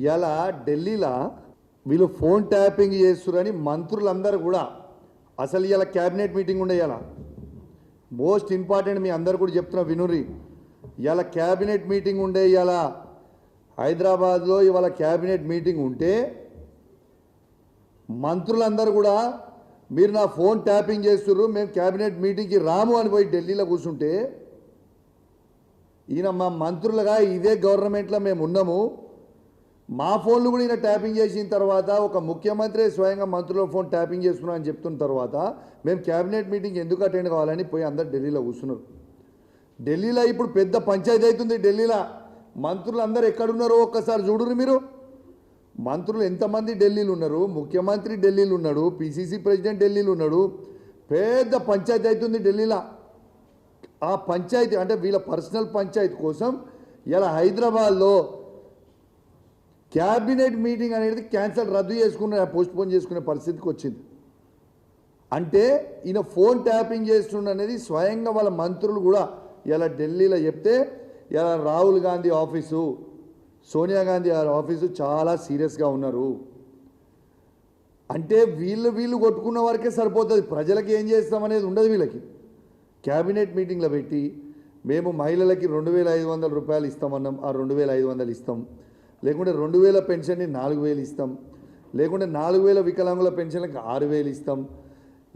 ఇలా ఢిల్లీలో వీళ్ళు ఫోన్ ట్యాపింగ్ చేస్తురని మంత్రులందరూ కూడా అసలు ఇలా క్యాబినెట్ మీటింగ్ ఉండే ఇలా మోస్ట్ ఇంపార్టెంట్ మీ అందరు కూడా చెప్తున్నా వినురి ఇలా క్యాబినెట్ మీటింగ్ ఉండే ఇలా హైదరాబాద్లో ఇవాళ క్యాబినెట్ మీటింగ్ ఉంటే మంత్రులందరూ కూడా మీరు నా ఫోన్ ట్యాపింగ్ చేస్తుర్రు మేము క్యాబినెట్ మీటింగ్కి రాము అని పోయి ఢిల్లీలో కూర్చుంటే ఈయన మా మంత్రులుగా ఇదే గవర్నమెంట్లో మేము ఉన్నాము మా ఫోన్లు కూడా ఈయన ట్యాపింగ్ చేసిన తర్వాత ఒక ముఖ్యమంత్రి స్వయంగా మంత్రుల ఫోన్ ట్యాపింగ్ చేస్తున్నా అని చెప్తున్న తర్వాత మేము క్యాబినెట్ మీటింగ్ ఎందుకు అటెండ్ కావాలని పోయి అందరు ఢిల్లీలో కూర్చున్నారు. ఢిల్లీలో ఇప్పుడు పెద్ద పంచాయతీ అవుతుంది ఢిల్లీలో. మంత్రులు అందరు ఎక్కడున్నారో ఒక్కసారి చూడరు మీరు. మంత్రులు ఎంతమంది ఢిల్లీలో ఉన్నారు? ముఖ్యమంత్రి ఢిల్లీలో ఉన్నాడు పిసిసి ప్రెసిడెంట్ ఢిల్లీలో ఉన్నాడు. పెద్ద పంచాయతీ అవుతుంది ఢిల్లీలో. ఆ పంచాయతీ అంటే వీళ్ళ పర్సనల్ పంచాయతీ కోసం ఇలా హైదరాబాద్లో క్యాబినెట్ మీటింగ్ అనేది క్యాన్సల్ రద్దు చేసుకునే పోస్ట్పోన్ చేసుకునే పరిస్థితికి వచ్చింది. అంటే ఈయన ఫోన్ ట్యాపింగ్ చేస్తుండ అనేది స్వయంగా వాళ్ళ మంత్రులు కూడా ఇలా ఢిల్లీలో చెప్తే ఇలా రాహుల్ గాంధీ ఆఫీసు సోనియా గాంధీ గారి ఆఫీసు చాలా సీరియస్గా ఉన్నారు. అంటే వీళ్ళు వీళ్ళు కొట్టుకున్న వరకే సరిపోతుంది. ప్రజలకి ఏం చేస్తామనేది ఉండదు వీళ్ళకి. క్యాబినెట్ మీటింగ్లో పెట్టి మేము మహిళలకి రెండు వేల ఐదు వందల రూపాయలు ఇస్తామన్నాం. ఆ రెండు వేల ఐదు వందలు ఇస్తాం. లేకుంటే రెండు వేల పెన్షన్ని నాలుగు వేలు ఇస్తాం. లేకుంటే నాలుగు వేల వికలాంగుల పెన్షన్లకు ఆరు వేలు ఇస్తాం.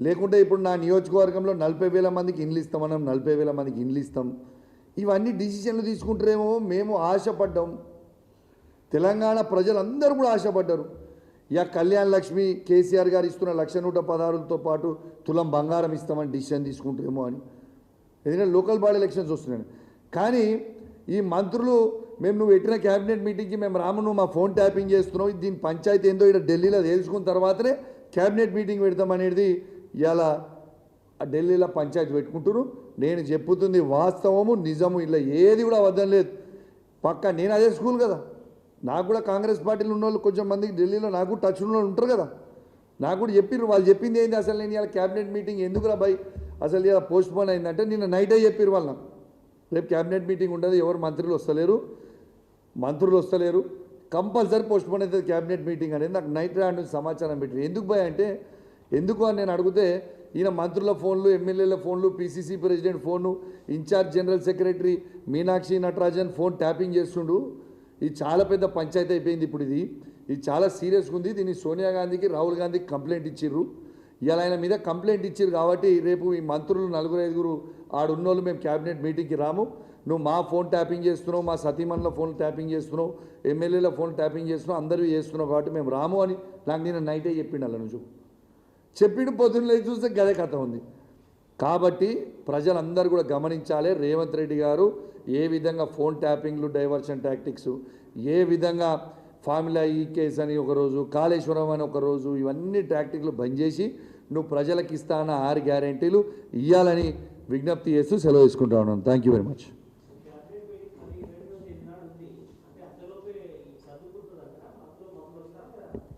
లేకుంటే ఇప్పుడు నా నియోజకవర్గంలో నలభై వేల మందికి ఇండ్లు ఇస్తామన్నాం నలభై వేల మందికి ఇండ్లు ఇస్తాం. ఇవన్నీ డిసిషన్లు తీసుకుంటారేమో మేము ఆశపడ్డాం. తెలంగాణ ప్రజలందరూ కూడా ఆశపడ్డారు. ఇక కళ్యాణ్ లక్ష్మి కేసీఆర్ గారు ఇస్తున్న లక్ష నూట పదహారులతో పాటు తులం బంగారం ఇస్తామని డిసిషన్ తీసుకుంటారేమో అని. ఎందుకంటే లోకల్ బాడీ ఎలక్షన్స్ వస్తున్నాయి. కానీ ఈ మంత్రులు మేము నువ్వు పెట్టిన క్యాబినెట్ మీటింగ్కి మేము రాము నువ్వు మా ఫోన్ ట్యాపింగ్ చేస్తున్నావు దీని పంచాయతీ ఏందో ఇక్కడ ఢిల్లీలో తెలుసుకున్న తర్వాతనే క్యాబినెట్ మీటింగ్ పెడతామనేది ఇలా ఢిల్లీలో పంచాయతీ పెట్టుకుంటున్నారు నేను చెప్పుతుంది వాస్తవము నిజము ఇలా ఏది కూడా అబద్ధం లేదు. పక్క నేను అదే స్కూల్ కదా. నాకు కూడా కాంగ్రెస్ పార్టీలో ఉన్న వాళ్ళు కొంచెం మందికి ఢిల్లీలో నాకు కూడా టచ్ ఉన్న వాళ్ళు ఉంటారు కదా. నాకు కూడా చెప్పిర్రు వాళ్ళు చెప్పింది ఏంది అసలు నేను ఇలా క్యాబినెట్ మీటింగ్ ఎందుకురా బై అసలు ఇలా పోస్ట్ పోన్ అయిందంటే నిన్న నైటే చెప్పిర్రు వాళ్ళ. రేపు క్యాబినెట్ మీటింగ్ ఉండదు ఎవరు మంత్రులు వస్తలేరు. మంత్రులు వస్తలేరు. కంపల్సరీ పోస్ట్ పోన్ అవుతుంది క్యాబినెట్ మీటింగ్ అనేది. నాకు నైట్ రాండ్ నుంచి సమాచారం పెట్టింది ఎందుకు భయ అంటే ఎందుకు అని నేను అడిగితే ఈయన మంత్రుల ఫోన్లు ఎమ్మెల్యేల ఫోన్లు PCC president phone incharge general secretary Meenakshi Natarajan phone tapping చేస్తుండు. ఇది చాలా పెద్ద పంచాయతీ అయిపోయింది ఇప్పుడు ఇది. ఇది చాలా సీరియస్గా ఉంది. దీన్ని సోనియా గాంధీకి రాహుల్ గాంధీకి కంప్లైంట్ ఇచ్చిర్రు. ఇలా ఆయన మీద కంప్లైంట్ ఇచ్చారు కాబట్టి రేపు ఈ మంత్రులు నలుగురు ఐదుగురు ఆడున్నోళ్ళు మేము క్యాబినెట్ మీటింగ్కి రాము. నువ్వు మా ఫోన్ ట్యాపింగ్ చేస్తున్నావు మా సతీమణుల ఫోన్ ట్యాపింగ్ చేస్తున్నావు ఎమ్మెల్యేల ఫోన్ ట్యాపింగ్ చేస్తున్నావు అందరూ చేస్తున్నావు కాబట్టి మేము రాము అని నాకు నేను నైటే చెప్పిండు అలా నువ్వు చెప్పిండు పొద్దున్న చూస్తే గదే కథ ఉంది. కాబట్టి ప్రజలందరూ కూడా గమనించాలి రేవంత్ రెడ్డి గారు ఏ విధంగా ఫోన్ ట్యాపింగ్లు డైవర్షన్ టాక్టిక్స్ ఏ విధంగా ఫార్ములా ఈ కేస్ అని ఒకరోజు కాళేశ్వరం అని ఒకరోజు ఇవన్నీ టాక్టిక్లు బంద్ చేసి నువ్వు ప్రజలకు ఇస్తాన ఆరు గ్యారంటీలు ఇవ్వాలని విజ్ఞప్తి చేస్తూ సెలవు తీసుకుంటా ఉన్నాను. థ్యాంక్ యూ వెరీ మచ్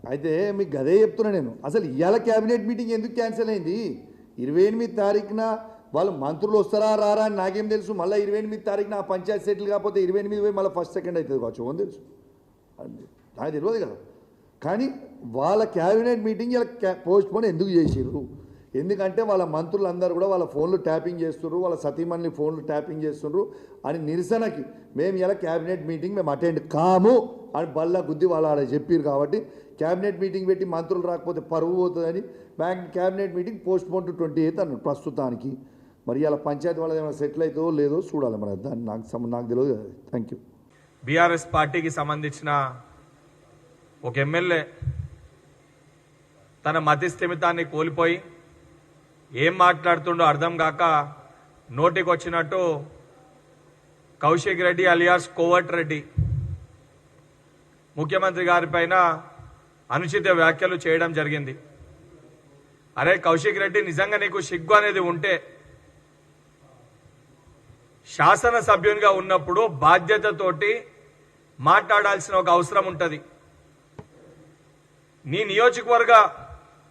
అయితే మీకు గదే చెప్తున్నా నేను. అసలు ఇవాళ క్యాబినెట్ మీటింగ్ ఎందుకు క్యాన్సిల్ అయింది? ఇరవై ఎనిమిది తారీఖున వాళ్ళు మంత్రులు వస్తారా రారా అని నాకేం తెలుసు. మళ్ళీ ఇరవై ఎనిమిది తారీఖున ఆ పంచాయత్ సెటిల్ కాకపోతే ఇరవై ఎనిమిది పోయి మళ్ళీ ఫస్ట్ సెకండ్ అవుతుంది కావచ్చు. అని తెలుసు. అది నాకు తెలియదు కదా. కానీ వాళ్ళ క్యాబినెట్ మీటింగ్ ఇలా పోస్ట్ పోన్ ఎందుకు చేసిర్రు? ఎందుకంటే వాళ్ళ మంత్రులందరూ కూడా వాళ్ళ ఫోన్లు ట్యాపింగ్ చేస్తున్నారు వాళ్ళ సతీమణి ఫోన్లు ట్యాపింగ్ చేస్తున్నారు అని నిరసనకి మేము ఇలా క్యాబినెట్ మీటింగ్ మేము అటెండ్ కాము అని బల్ల గుద్ది వాళ్ళు ఆడ చెప్పారు కాబట్టి క్యాబినెట్ మీటింగ్ పెట్టి మంత్రులు రాకపోతే పరువు పోతుందని bank cabinet meeting postpone to twenty eighth అన్నాడు ప్రస్తుతానికి. మరి ఇలా పంచాయతీ వాళ్ళది ఏమైనా సెటిల్ అవుతుందో లేదో చూడాలి మరి. దాన్ని నాకు నాకు తెలియదు థ్యాంక్ యూ బీఆర్ఎస్ పార్టీకి సంబంధించిన ఒక ఎమ్మెల్యే తన మతి స్థిమితాన్ని కోల్పోయి ఏం మాట్లాడుతుండో అర్థం కాక నోటికి వచ్చినట్టు కౌశిక్ రెడ్డి అలియాస్ కోవట్ రెడ్డి ముఖ్యమంత్రి గారి పైన అనుచిత వ్యాఖ్యలు చేయడం జరిగింది. అరే కౌశిక్ రెడ్డి నిజంగా నీకు సిగ్గు అనేది ఉంటే శాసనసభ్యునిగా ఉన్నప్పుడు బాధ్యతతోటి మాట్లాడాల్సిన ఒక అవసరం ఉంటుంది. నీ నియోజకవర్గ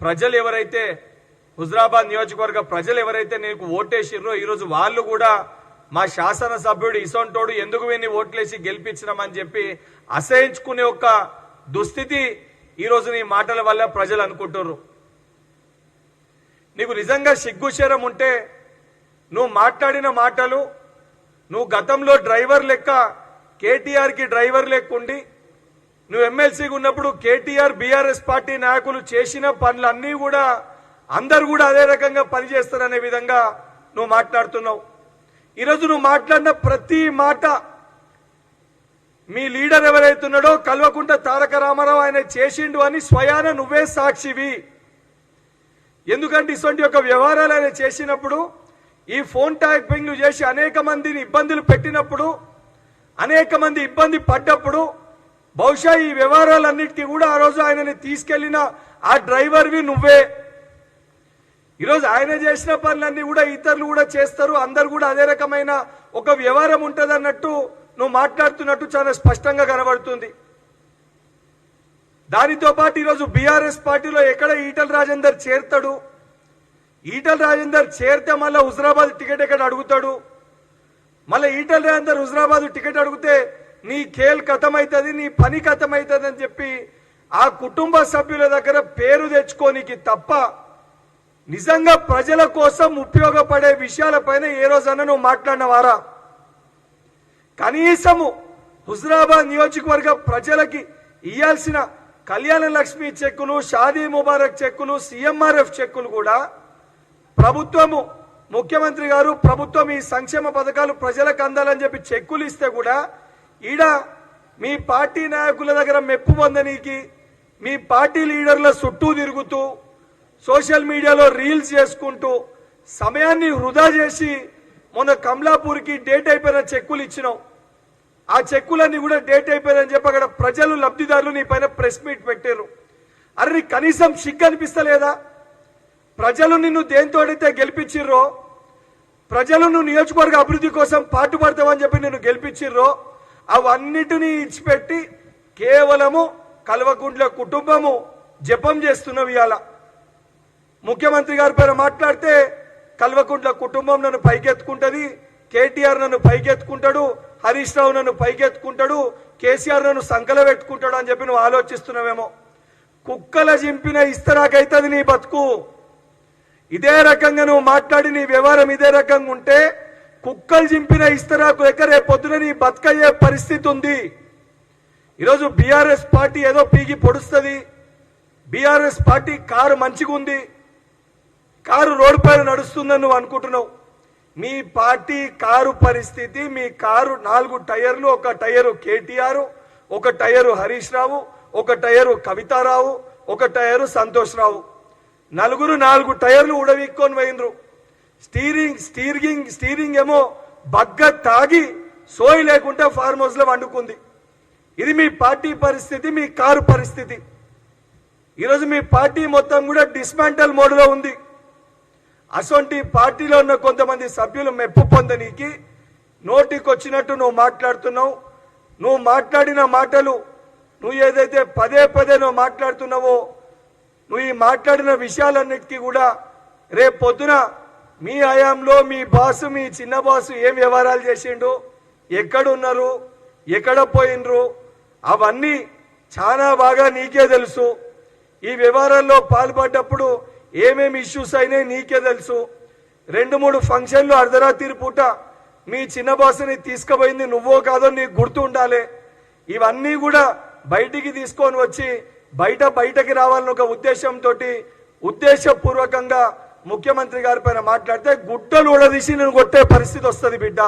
ప్రజలు ఎవరైతే హుజరాబాద్ నియోజకవర్గ ప్రజలు ఎవరైతే నీకు ఓటేసిర్రో ఈరోజు వాళ్ళు కూడా మా శాసనసభ్యుడు ఇసొంటోడు ఎందుకు వీన్ని ఓట్లేసి గెలిపించినామని చెప్పి అసహించుకునే ఒక దుస్థితి ఈరోజు నీ మాటల వల్ల ప్రజలు అనుకుంటున్నారు నీకు నిజంగా సిగ్గుశరం ఉంటే నువ్వు మాట్లాడిన మాటలు నువ్వు గతంలో డ్రైవర్ లెక్క కేటీఆర్కి డ్రైవర్ లెక్కుండి నువ్వు ఎమ్మెల్సీగా ఉన్నప్పుడు కేటీఆర్ బీఆర్ఎస్ పార్టీ నాయకులు చేసిన పనులన్నీ కూడా అందరు కూడా అదే రకంగా పనిచేస్తారనే విధంగా నువ్వు మాట్లాడుతున్నావు. ఈరోజు నువ్వు మాట్లాడిన ప్రతి మాట మీ లీడర్ ఎవరైతున్నాడో కల్వకుంట తారక రామారావు ఆయన చేసిండు అని స్వయాన నువ్వే సాక్షివి. ఎందుకంటే ఇటువంటి యొక్క వ్యవహారాలు ఆయన చేసినప్పుడు ఈ ఫోన్ ట్యాపింగ్లు చేసి అనేక మందిని ఇబ్బందులు పెట్టినప్పుడు అనేక మంది ఇబ్బంది పడ్డప్పుడు బహుశా ఈ వ్యవహారాలన్నిటికీ కూడా ఆ రోజు ఆయనని తీసుకెళ్ళిన ఆ డ్రైవర్వి నువ్వే. ఈరోజు ఆయన చేసిన పనులన్నీ కూడా ఇతరులు కూడా చేస్తారు. అందరు కూడా అదే రకమైన ఒక వ్యవహారం ఉంటుంది అన్నట్టు నువ్వు మాట్లాడుతున్నట్టు చాలా స్పష్టంగా కనబడుతుంది. దానితో పాటు ఈరోజు బీఆర్ఎస్ పార్టీలో ఎక్కడ ఈటల రాజేందర్ చేరుతాడు? ఈటల రాజేందర్ చేరితే మళ్ళీ హుజరాబాద్ టికెట్ ఎక్కడ అడుగుతాడు? మళ్ళీ ఈటల రాజేందర్ హుజరాబాద్ టికెట్ అడిగితే నీ ఖేల్ కథమవుతుంది నీ పని కథమవుతుంది అని చెప్పి ఆ కుటుంబ సభ్యుల దగ్గర పేరు తెచ్చుకోనికి తప్ప నిజంగా ప్రజల కోసం ఉపయోగపడే విషయాలపైన ఏ రోజన్నా నువ్వు మాట్లాడినవారా? కనీసము హుజరాబాద్ నియోజకవర్గ ప్రజలకి ఇయ్యాల్సిన కళ్యాణ లక్ష్మి చెక్కులు షాదీ ముబారక్ చెక్కులు సీఎంఆర్ఎఫ్ చెక్కులు కూడా ప్రభుత్వము ముఖ్యమంత్రి గారు ప్రభుత్వం ఈ సంక్షేమ పథకాలు ప్రజలకు అందాలని చెప్పి చెక్కులు ఇస్తే కూడా ఈడ మీ పార్టీ నాయకుల దగ్గర మెప్పు పొందనీకి మీ పార్టీ లీడర్ల చుట్టూ తిరుగుతూ సోషల్ మీడియాలో రీల్స్ చేసుకుంటూ సమయాన్ని వృధా చేసి మొన్న కమలాపూర్కి డేట్ అయిపోయిన చెక్కులు ఇచ్చినాం. ఆ చెక్కులన్నీ కూడా డేట్ అయిపోయిందని చెప్పి అక్కడ ప్రజలు లబ్ధిదారులు నీ పైన ప్రెస్ మీట్ పెట్టారు అరే కనీసం సిగ్గు అనిపిస్తలేదా? ప్రజలు నిన్ను దేంతోడైతే గెలిపించిర్రో? ప్రజలు నువ్వు నియోజకవర్గ అభివృద్ధి కోసం పాటుపడతావని చెప్పి నేను గెలిపించిర్రో? అవన్నిటినీ ఇచ్చిపెట్టి కేవలము కల్వకుంట్ల కుటుంబము జపం చేస్తున్నావు ఇవాళ. ముఖ్యమంత్రి గారి పేరు మాట్లాడితే కల్వకుంట్ల కుటుంబం నన్ను పైకెత్తుకుంటది కేటీఆర్ నన్ను పైకెత్తుకుంటాడు హరీష్ రావు నన్ను పైకెత్తుకుంటాడు కేసీఆర్ నన్ను సంకల పెట్టుకుంటాడు అని చెప్పి నువ్వు ఆలోచిస్తున్నావేమో. కుక్కల జింపిన ఇస్తరాకైతుంది నీ బతుకు. ఇదే రకంగా నువ్వు మాట్లాడి నీ వ్యవహారం ఇదే రకంగా ఉంటే కుక్కలు జింపిన ఇస్తరాకు ఎక్కరే పొద్దున నీ బతకయ్యే పరిస్థితి ఉంది. ఈరోజు బీఆర్ఎస్ పార్టీ ఏదో పీగి పొడుస్తుంది. బీఆర్ఎస్ పార్టీ కారు మంచిగా ఉంది కారు రోడ్డు పైన నడుస్తుందని నువ్వు అనుకుంటున్నావు. మీ పార్టీ కారు పరిస్థితి మీ కారు నాలుగు టైర్లు ఒక టైరు కేటీఆర్ ఒక టైరు హరీష్ రావు ఒక టైరు కవితారావు ఒక టైరు సంతోష్ రావు. నలుగురు నాలుగు టైర్లు ఉడవిక్కొని పోయినరు స్టీరింగ్ స్టీరింగ్ స్టీరింగ్ ఏమో బగ్గ తాగి సోయి లేకుంటే ఫార్మ్ హౌస్లో వండుకుంది. ఇది మీ పార్టీ పరిస్థితి మీ కారు పరిస్థితి. ఈరోజు మీ పార్టీ మొత్తం కూడా డిస్మాంటల్ మోడ్లో ఉంది. అసొంటి పార్టీలో ఉన్న కొంతమంది సభ్యులు మెప్పు పొందనీకి నోటికొచ్చినట్టు నువ్వు మాట్లాడుతున్నావు. నువ్వు మాట్లాడిన మాటలు నువ్వు ఏదైతే పదే పదే నువ్వు మాట్లాడుతున్నావో నువ్వు ఈ మాట్లాడిన విషయాలన్నిటికీ కూడా రేపు పొద్దున మీ హయాంలో మీ బాసు మీ చిన్న బాసు ఏం వ్యవహారాలు చేసిండు ఎక్కడున్నారు ఎక్కడ పోయినరు అవన్నీ చాలా బాగా నీకే తెలుసు. ఈ వ్యవహారాల్లో పాల్పడ్డప్పుడు ఏమేమి ఇష్యూస్ అయినాయి నీకే తెలుసు. రెండు మూడు ఫంక్షన్లు అర్ధరాత్రి పూట మీ చిన్న బాసుని తీసుకుపోయింది నువ్వో కాదో నీకు గుర్తు ఉండాలి. ఇవన్నీ కూడా బయటికి తీసుకొని వచ్చి బయట బయటకి రావాలని ఒక ఉద్దేశంతో ఉద్దేశపూర్వకంగా ముఖ్యమంత్రి గారి పైన మాట్లాడితే గుడ్డలు ఉడదీసి నేను కొట్టే పరిస్థితి వస్తుంది బిడ్డ.